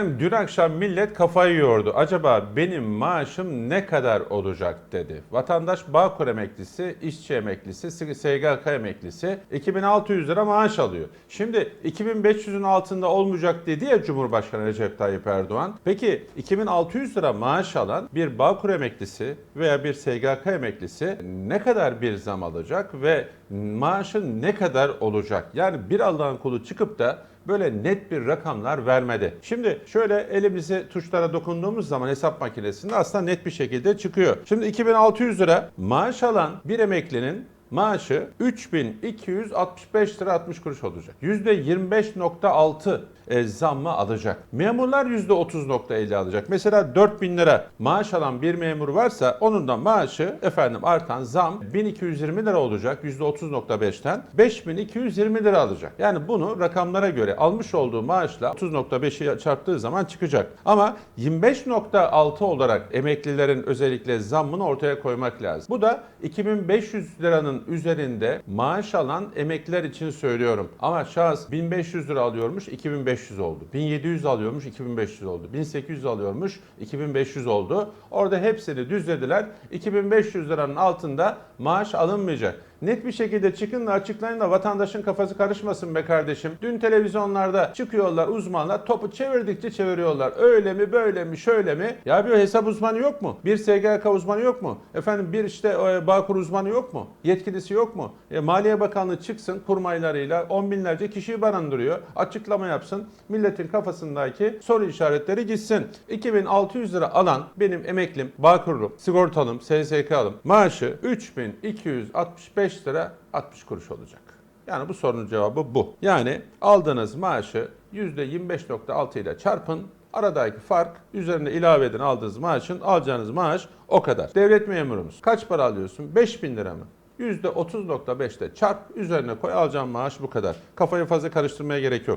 Dün akşam millet kafayı yordu. Acaba benim maaşım ne kadar olacak dedi. Vatandaş Bağkur emeklisi, işçi emeklisi, SGK emeklisi 2600 lira maaş alıyor. Şimdi 2500'ün altında olmayacak dedi ya Cumhurbaşkanı Recep Tayyip Erdoğan. Peki 2600 lira maaş alan bir Bağkur emeklisi veya bir SGK emeklisi ne kadar bir zam alacak ve maaşı ne kadar olacak? Yani bir Allah'ın kulu çıkıp da böyle net bir rakamlar vermedi. Şimdi şöyle elimizi tuşlara dokunduğumuz zaman hesap makinesinde aslında net bir şekilde çıkıyor. Şimdi 2600 lira maaş alan bir emeklinin maaşı 3265 lira 60 kuruş olacak. %25.6 e, zammı alacak. Memurlar %30.50 alacak. Mesela 4000 lira maaş alan bir memur varsa onun da maaşı efendim artan zam 1220 lira olacak %30.5'ten 5220 lira alacak. Yani bunu rakamlara göre almış olduğu maaşla 30.5'i çarptığı zaman çıkacak. Ama 25.6 olarak emeklilerin özellikle zammını ortaya koymak lazım. Bu da 2500 liranın üzerinde maaş alan emekliler için söylüyorum. Ama şahıs 1500 lira alıyormuş 2500 oldu. 1700 alıyormuş 2500 oldu. 1800 alıyormuş 2500 oldu. Orada hepsini düzlediler. 2500 liranın altında maaş alınmayacak. Net bir şekilde çıkın da açıklayın da vatandaşın kafası karışmasın be kardeşim. Dün televizyonlarda çıkıyorlar uzmanlar topu çevirdikçe çeviriyorlar. Öyle mi böyle mi şöyle mi? Ya bir hesap uzmanı yok mu? Bir SGK uzmanı yok mu? Efendim bir işte e, Bağkur uzmanı yok mu? Yetkilisi yok mu? E, Maliye Bakanlığı çıksın kurmaylarıyla on binlerce kişiyi barındırıyor. Açıklama yapsın. Milletin kafasındaki soru işaretleri gitsin. 2600 lira alan benim emeklim, Bağkurlum, sigortalım, SSK'lım maaşı 3265 lira 60 kuruş olacak. Yani bu sorunun cevabı bu. Yani aldığınız maaşı %25.6 ile çarpın. Aradaki fark üzerine ilave edin aldığınız maaşın alacağınız maaş o kadar. Devlet memurumuz kaç para alıyorsun? 5000 lira mı? %30.5'te çarp üzerine koy alacağın maaş bu kadar. Kafayı fazla karıştırmaya gerek yok.